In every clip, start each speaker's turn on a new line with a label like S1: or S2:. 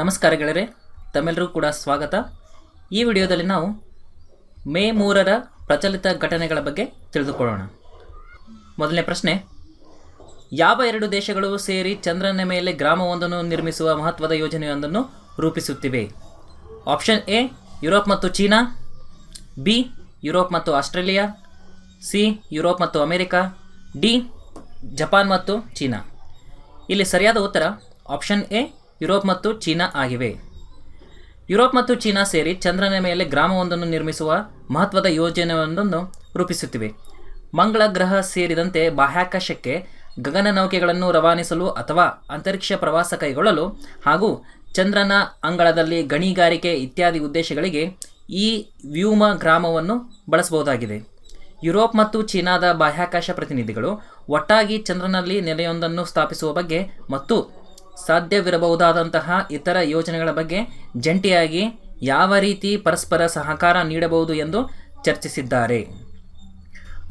S1: ನಮಸ್ಕಾರ ಗೆಳೆಯರೆ ಕೂಡ ಸ್ವಾಗತ. ಈ ವಿಡಿಯೋದಲ್ಲಿ ನಾವು ಮೇ ಮೂರರ ಪ್ರಚಲಿತ ಘಟನೆಗಳ ಬಗ್ಗೆ ತಿಳಿದುಕೊಳ್ಳೋಣ. ಮೊದಲನೇ ಪ್ರಶ್ನೆ, ಯಾವ ಎರಡು ದೇಶಗಳು ಸೇರಿ ಚಂದ್ರನ ಮೇಲೆ ಗ್ರಾಮವೊಂದನ್ನು ನಿರ್ಮಿಸುವ ಮಹತ್ವದ ಯೋಜನೆಯೊಂದನ್ನು ರೂಪಿಸುತ್ತಿವೆ? ಆಪ್ಷನ್ ಎ, ಯುರೋಪ್ ಮತ್ತು ಚೀನಾ, ಬಿ, ಯುರೋಪ್ ಮತ್ತು ಆಸ್ಟ್ರೇಲಿಯಾ, ಸಿ, ಯುರೋಪ್ ಮತ್ತು ಅಮೆರಿಕ, ಡಿ, ಜಪಾನ್ ಮತ್ತು ಚೀನಾ. ಇಲ್ಲಿ ಸರಿಯಾದ ಉತ್ತರ ಆಪ್ಷನ್ ಎ ಯುರೋಪ್ ಮತ್ತು ಚೀನಾ ಆಗಿವೆ. ಯುರೋಪ್ ಮತ್ತು ಚೀನಾ ಸೇರಿ ಚಂದ್ರನ ಮೇಲೆ ಗ್ರಾಮವೊಂದನ್ನು ನಿರ್ಮಿಸುವ ಮಹತ್ವದ ಯೋಜನೆಯೊಂದನ್ನು ರೂಪಿಸುತ್ತಿವೆ. ಮಂಗಳ ಗ್ರಹ ಸೇರಿದಂತೆ ಬಾಹ್ಯಾಕಾಶಕ್ಕೆ ಗಗನನೌಕೆಗಳನ್ನು ರವಾನಿಸಲು ಅಥವಾ ಅಂತರಿಕ್ಷ ಪ್ರವಾಸ ಕೈಗೊಳ್ಳಲು ಹಾಗೂ ಚಂದ್ರನ ಅಂಗಳದಲ್ಲಿ ಗಣಿಗಾರಿಕೆ ಇತ್ಯಾದಿ ಉದ್ದೇಶಗಳಿಗೆ ಈ ವ್ಯೂಮ ಗ್ರಾಮವನ್ನು ಬಳಸಬಹುದಾಗಿದೆ. ಯುರೋಪ್ ಮತ್ತು ಚೀನಾದ ಬಾಹ್ಯಾಕಾಶ ಪ್ರತಿನಿಧಿಗಳು ಒಟ್ಟಾಗಿ ಚಂದ್ರನಲ್ಲಿ ನೆಲೆಯೊಂದನ್ನು ಸ್ಥಾಪಿಸುವ ಬಗ್ಗೆ ಮತ್ತು ಸಾಧ್ಯವಿರಬಹುದಾದಂತಹ ಇತರ ಯೋಜನೆಗಳ ಬಗ್ಗೆ ಜಂಟಿಯಾಗಿ ಯಾವ ರೀತಿ ಪರಸ್ಪರ ಸಹಕಾರ ನೀಡಬಹುದು ಎಂದು ಚರ್ಚಿಸಿದ್ದಾರೆ.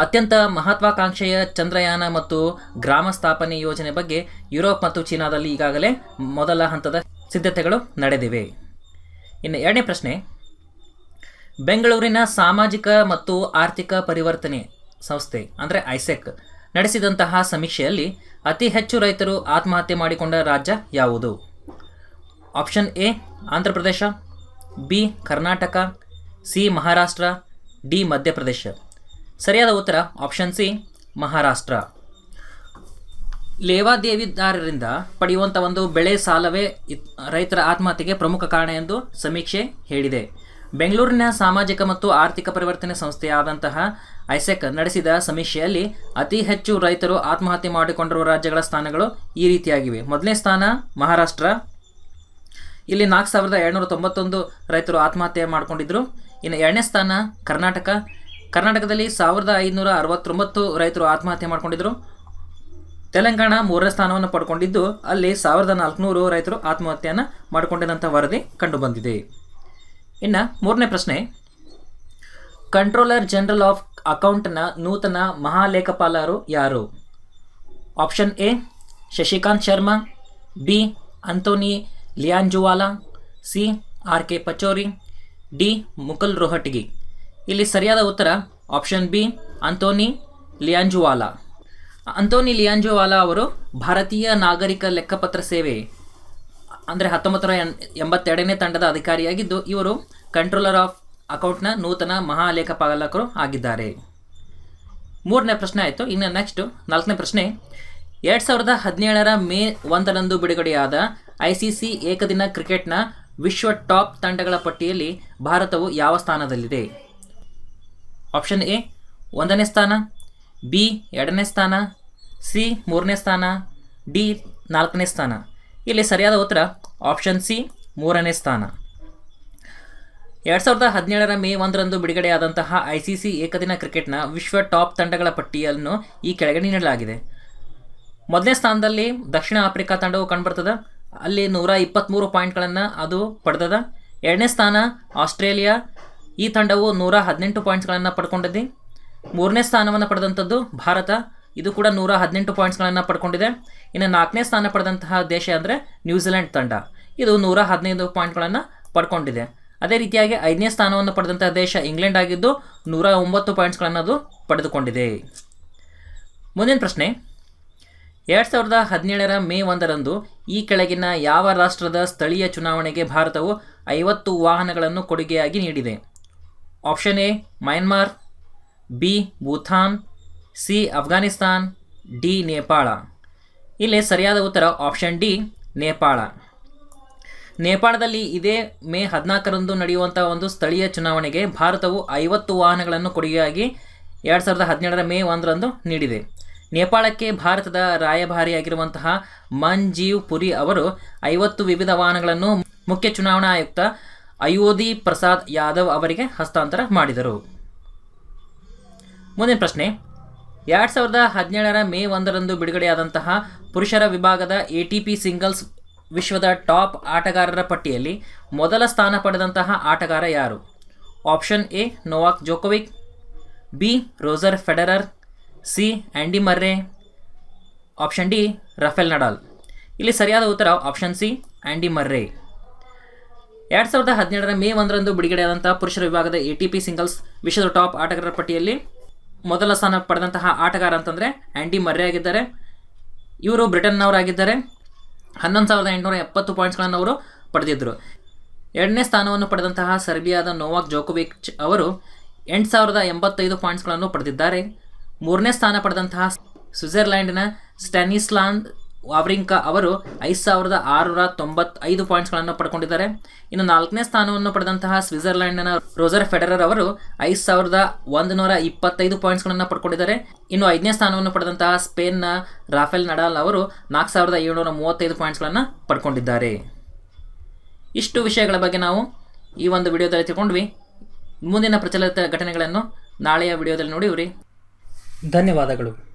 S1: ಅತ್ಯಂತ ಮಹತ್ವಾಕಾಂಕ್ಷೆಯ ಚಂದ್ರಯಾನ ಮತ್ತು ಗ್ರಾಮ ಸ್ಥಾಪನೆ ಯೋಜನೆ ಬಗ್ಗೆ ಯುರೋಪ್ ಮತ್ತು ಚೀನಾದಲ್ಲಿ ಈಗಾಗಲೇ ಮೊದಲ ಹಂತದ ಸಿದ್ಧತೆಗಳು ನಡೆದಿವೆ. ಇನ್ನು ಎರಡನೇ ಪ್ರಶ್ನೆ, ಬೆಂಗಳೂರಿನ ಸಾಮಾಜಿಕ ಮತ್ತು ಆರ್ಥಿಕ ಪರಿವರ್ತನೆ ಸಂಸ್ಥೆ, ಅಂದರೆ ಐಸೆಕ್ ನಡೆಸಿದಂತಹ ಸಮೀಕ್ಷೆಯಲ್ಲಿ ಅತಿ ಹೆಚ್ಚು ರೈತರು ಆತ್ಮಹತ್ಯೆ ಮಾಡಿಕೊಂಡ ರಾಜ್ಯ ಯಾವುದು? Option A Andhra Pradesh B, Karnataka, C, Maharashtra, D, Madhya Pradesh. ಸರಿಯಾದ ಉತ್ತರ ಆಪ್ಷನ್ ಸಿ, ಮಹಾರಾಷ್ಟ್ರ. ಲೇವಾದೇವಿದಾರರಿಂದ ಪಡೆಯುವಂಥ ಒಂದು ಬೆಳೆ ಸಾಲವೇ ರೈತರ ಆತ್ಮಹತ್ಯೆಗೆ ಪ್ರಮುಖ ಕಾರಣ ಎಂದು ಸಮೀಕ್ಷೆ ಹೇಳಿದೆ. ಬೆಂಗಳೂರಿನ ಸಾಮಾಜಿಕ ಮತ್ತು ಆರ್ಥಿಕ ಪರಿವರ್ತನೆ ಸಂಸ್ಥೆಯಾದಂತಹ ಐಸೆಕ್ ನಡೆಸಿದ ಸಮೀಕ್ಷೆಯಲ್ಲಿ ಅತಿ ಹೆಚ್ಚು ರೈತರು ಆತ್ಮಹತ್ಯೆ ಮಾಡಿಕೊಂಡಿರುವ ರಾಜ್ಯಗಳ ಸ್ಥಾನಗಳು ಈ ರೀತಿಯಾಗಿವೆ. ಮೊದಲನೇ ಸ್ಥಾನ ಮಹಾರಾಷ್ಟ್ರ. ಇಲ್ಲಿ ನಾಲ್ಕು ಸಾವಿರದ ಏಳ್ನೂರ ತೊಂಬತ್ತೊಂದು ರೈತರು ಆತ್ಮಹತ್ಯೆ ಮಾಡಿಕೊಂಡಿದ್ದರು ಇನ್ನು ಎರಡನೇ ಸ್ಥಾನ ಕರ್ನಾಟಕ. ಕರ್ನಾಟಕದಲ್ಲಿ ಸಾವಿರದ ಐದುನೂರ ಅರವತ್ತೊಂಬತ್ತು ರೈತರು ಆತ್ಮಹತ್ಯೆ ಮಾಡಿಕೊಂಡಿದ್ರು. ತೆಲಂಗಾಣ ಮೂರನೇ ಸ್ಥಾನವನ್ನು ಪಡ್ಕೊಂಡಿದ್ದು, ಅಲ್ಲಿ ಸಾವಿರದ ನಾಲ್ಕುನೂರು ರೈತರು ಆತ್ಮಹತ್ಯೆಯನ್ನು ಮಾಡಿಕೊಂಡಿದ್ದಂಥ ವರದಿ ಕಂಡುಬಂದಿದೆ ಇನ್ನು ಮೂರನೇ ಪ್ರಶ್ನೆ. ಕಂಟ್ರೋಲರ್ ಜನರಲ್ ಆಫ್ ಅಕೌಂಟ್ನ ನೂತನ ಮಹಾಲೇಖಪಾಲರು ಯಾರು? Option A, Shashikant Sharma, B Anthony Lianzuala, C, R K Pachauri, D, Mukul Rohatgi. ಇಲ್ಲಿ ಸರಿಯಾದ ಉತ್ತರ option B Anthony Lianzuala. Anthony Lianzuala ಅವರು ಭಾರತೀಯ ನಾಗರಿಕ ಲೆಕ್ಕಪತ್ರ ಸೇವೆ ಅಂದರೆ ಹತ್ತೊಂಬತ್ತರ ಎಂಬತ್ತೆರಡನೇ ತಂಡದ ಅಧಿಕಾರಿಯಾಗಿದ್ದು, ಇವರು ಕಂಟ್ರೋಲರ್ ಆಫ್ ಅಕೌಂಟ್ನ ನೂತನ ಮಹಾಲೇಖಪಾಲಕರು ಆಗಿದ್ದಾರೆ. ಮೂರನೇ ಪ್ರಶ್ನೆ ಆಯಿತು. ಇನ್ನು ನೆಕ್ಸ್ಟು ನಾಲ್ಕನೇ ಪ್ರಶ್ನೆ. ಎರಡು ಸಾವಿರದ ಹದಿನೇಳರ ಮೇ ಒಂದರಂದು ಬಿಡುಗಡೆಯಾದ ಐ ಸಿ ಸಿ ಏಕದಿನ ಕ್ರಿಕೆಟ್ನ ವಿಶ್ವ ಟಾಪ್ ತಂಡಗಳ ಪಟ್ಟಿಯಲ್ಲಿ ಭಾರತವು ಯಾವ ಸ್ಥಾನದಲ್ಲಿದೆ? ಆಪ್ಷನ್ ಎ, ಒಂದನೇ ಸ್ಥಾನ, ಬಿ, ಎರಡನೇ ಸ್ಥಾನ, ಸಿ, ಮೂರನೇ ಸ್ಥಾನ, ಡಿ, ನಾಲ್ಕನೇ ಸ್ಥಾನ. ಇಲ್ಲಿ ಸರಿಯಾದ ಉತ್ತರ ಆಪ್ಷನ್ ಸಿ ಮೂರನೇ ಸ್ಥಾನ. ಎರಡು ಸಾವಿರದ ಹದಿನೇಳರ ಮೇ ಒಂದರಂದು ಬಿಡುಗಡೆಯಾದಂತಹ ಐ ಸಿ ಸಿ ಏಕದಿನ ಕ್ರಿಕೆಟ್ನ ವಿಶ್ವ ಟಾಪ್ ತಂಡಗಳ ಪಟ್ಟಿಯನ್ನು ಈ ಕೆಳಗೆ ನೀಡಲಾಗಿದೆ. ಮೊದಲನೇ ಸ್ಥಾನದಲ್ಲಿ ದಕ್ಷಿಣ ಆಫ್ರಿಕಾ ತಂಡವು ಕಂಡುಬರ್ತದೆ. ಅಲ್ಲಿ ನೂರ ಇಪ್ಪತ್ತ್ಮೂರು ಪಾಯಿಂಟ್ಗಳನ್ನು ಅದು ಪಡೆದದ. ಎರಡನೇ ಸ್ಥಾನ ಆಸ್ಟ್ರೇಲಿಯಾ. ಈ ತಂಡವು ನೂರ ಹದಿನೆಂಟು ಪಾಯಿಂಟ್ಸ್ಗಳನ್ನು ಪಡ್ಕೊಂಡಿದೆ. ಮೂರನೇ ಸ್ಥಾನವನ್ನು ಪಡೆದಂಥದ್ದು ಭಾರತ. ಇದು ಕೂಡ ನೂರ ಹದಿನೆಂಟು ಪಾಯಿಂಟ್ಸ್ಗಳನ್ನು ಪಡ್ಕೊಂಡಿದೆ. ಇನ್ನು ನಾಲ್ಕನೇ ಸ್ಥಾನ ಪಡೆದಂತಹ ದೇಶ ಅಂದರೆ ನ್ಯೂಜಿಲೆಂಡ್ ತಂಡ. ಇದು ನೂರ ಹದಿನೈದು ಪಾಯಿಂಟ್ಗಳನ್ನು ಪಡ್ಕೊಂಡಿದೆ. ಅದೇ ರೀತಿಯಾಗಿ ಐದನೇ ಸ್ಥಾನವನ್ನು ಪಡೆದಂತಹ ದೇಶ ಇಂಗ್ಲೆಂಡ್ ಆಗಿದ್ದು ನೂರ ಒಂಬತ್ತು ಪಾಯಿಂಟ್ಸ್ಗಳನ್ನು ಅದು ಪಡೆದುಕೊಂಡಿದೆ. ಮುಂದಿನ ಪ್ರಶ್ನೆ. ಎರಡು ಸಾವಿರದ ಹದಿನೇಳರ ಮೇ ಒಂದರಂದು ಈ ಕೆಳಗಿನ ಯಾವ ರಾಷ್ಟ್ರದ ಸ್ಥಳೀಯ ಚುನಾವಣೆಗೆ ಭಾರತವು ಐವತ್ತು ವಾಹನಗಳನ್ನು ಕೊಡುಗೆಯಾಗಿ ನೀಡಿದೆ? Option A, Myanmar, B, Bhutan C, Afghanistan, D, Nepal. ಇಲ್ಲಿ ಸರಿಯಾದ ಉತ್ತರ ಆಪ್ಷನ್ ಡಿ, ನೇಪಾಳ. ನೇಪಾಳದಲ್ಲಿ ಇದೇ ಮೇ ಹದಿನಾಲ್ಕರಂದು ನಡೆಯುವಂಥ ಒಂದು ಸ್ಥಳೀಯ ಚುನಾವಣೆಗೆ ಭಾರತವು ಐವತ್ತು ವಾಹನಗಳನ್ನು ಕೊಡುಗೆಯಾಗಿ ಎರಡು ಸಾವಿರದ ಹದಿನೇಳರ ಮೇ ಒಂದರಂದು ನೀಡಿದೆ. ನೇಪಾಳಕ್ಕೆ ಭಾರತದ ರಾಯಭಾರಿಯಾಗಿರುವಂತಹ ಮಂಜೀವ್ ಪುರಿ ಅವರು ಐವತ್ತು ವಿವಿಧ ವಾಹನಗಳನ್ನು ಮುಖ್ಯ ಚುನಾವಣಾ ಆಯುಕ್ತ ಅಯೋಧಿ ಪ್ರಸಾದ್ ಯಾದವ್ ಅವರಿಗೆ ಹಸ್ತಾಂತರ ಮಾಡಿದರು. ಮುಂದಿನ ಪ್ರಶ್ನೆ ಎರಡು ಸಾವಿರದ ಹದಿನೇಳರ ಮೇ ಒಂದರಂದು ಬಿಡುಗಡೆಯಾದಂತಹ ಪುರುಷರ ವಿಭಾಗದ ಎ ಟಿ ಪಿ ಸಿಂಗಲ್ಸ್ ವಿಶ್ವದ ಟಾಪ್ ಆಟಗಾರರ ಪಟ್ಟಿಯಲ್ಲಿ ಮೊದಲ ಸ್ಥಾನ ಪಡೆದಂತಹ ಆಟಗಾರ ಯಾರು? Option A, Novak Djokovic, B, Roger Federer, C Andy Murray, option D, Rafael Nadal. ಇಲ್ಲಿ ಸರಿಯಾದ ಉತ್ತರ ಆಪ್ಷನ್ ಸಿ ಆ್ಯಂಡಿ ಮರ್ರೆ. ಎರಡು ಸಾವಿರದ ಹದಿನೇಳರ ಮೇ ಒಂದರಂದು ಬಿಡುಗಡೆಯಾದಂತಹ ಪುರುಷರ ವಿಭಾಗದ ಎ ಟಿ ಪಿ ಸಿಂಗಲ್ಸ್ ವಿಶ್ವದ ಟಾಪ್ ಆಟಗಾರರ ಪಟ್ಟಿಯಲ್ಲಿ ಮೊದಲ ಸ್ಥಾನ ಪಡೆದಂತಹ ಆಟಗಾರ ಅಂತಂದರೆ ಆ್ಯಂಡಿ ಮರ್ರೆ ಆಗಿದ್ದಾರೆ. ಇವರು ಬ್ರಿಟನ್ನವರಾಗಿದ್ದಾರೆ. ಹನ್ನೊಂದು ಸಾವಿರದ ಎಂಟುನೂರ ಎಪ್ಪತ್ತು ಪಾಯಿಂಟ್ಸ್ಗಳನ್ನು ಅವರು ಪಡೆದಿದ್ದರು ಎರಡನೇ ಸ್ಥಾನವನ್ನು ಪಡೆದಂತಹ ಸರ್ಬಿಯಾದ ನೋವಾಕ್ ಜೋಕೋವಿಚ್ ಅವರು ಎಂಟು ಸಾವಿರದ ಎಂಬತ್ತೈದು ಪಾಯಿಂಟ್ಸ್ಗಳನ್ನು ಪಡೆದಿದ್ದಾರೆ. ಮೂರನೇ ಸ್ಥಾನ ಪಡೆದಂತಹ ಸ್ವಿಟ್ಜರ್ಲ್ಯಾಂಡಿನ ಸ್ಟ್ಯಾನಿಸ್ಲಾಂಡ್ ವಾವ್ರಿಂಕಾ ಅವರು ಐದು ಸಾವಿರದ ಆರುನೂರ ತೊಂಬತ್ತೈದು ಪಾಯಿಂಟ್ಸ್ಗಳನ್ನು ಪಡ್ಕೊಂಡಿದ್ದಾರೆ. ಇನ್ನು ನಾಲ್ಕನೇ ಸ್ಥಾನವನ್ನು ಪಡೆದಂತಹ ಸ್ವಿಟ್ಜರ್ಲೆಂಡ್ನ ರೋಜರ್ ಫೆಡರರ್ ಅವರು ಐದು ಸಾವಿರದ ಒಂದು ನೂರ ಇಪ್ಪತ್ತೈದು ಪಾಯಿಂಟ್ಸ್ಗಳನ್ನು ಪಡ್ಕೊಂಡಿದ್ದಾರೆ. ಇನ್ನು ಐದನೇ ಸ್ಥಾನವನ್ನು ಪಡೆದಂತಹ ಸ್ಪೇನ್ನ ರಾಫೆಲ್ ನಡಾಲ್ ಅವರು ನಾಲ್ಕು ಸಾವಿರದ ಏಳುನೂರ ಮೂವತ್ತೈದು ಪಾಯಿಂಟ್ಸ್ಗಳನ್ನು ಪಡ್ಕೊಂಡಿದ್ದಾರೆ. ಇಷ್ಟು ವಿಷಯಗಳ ಬಗ್ಗೆ ನಾವು ಈ ಒಂದು ವಿಡಿಯೋದಲ್ಲಿ ತಿಳ್ಕೊಂಡ್ವಿ. ಮುಂದಿನ ಪ್ರಚಲಿತ ಘಟನೆಗಳನ್ನು ನಾಳೆಯ ವಿಡಿಯೋದಲ್ಲಿ ನೋಡಿವ್ರಿ. ಧನ್ಯವಾದಗಳು.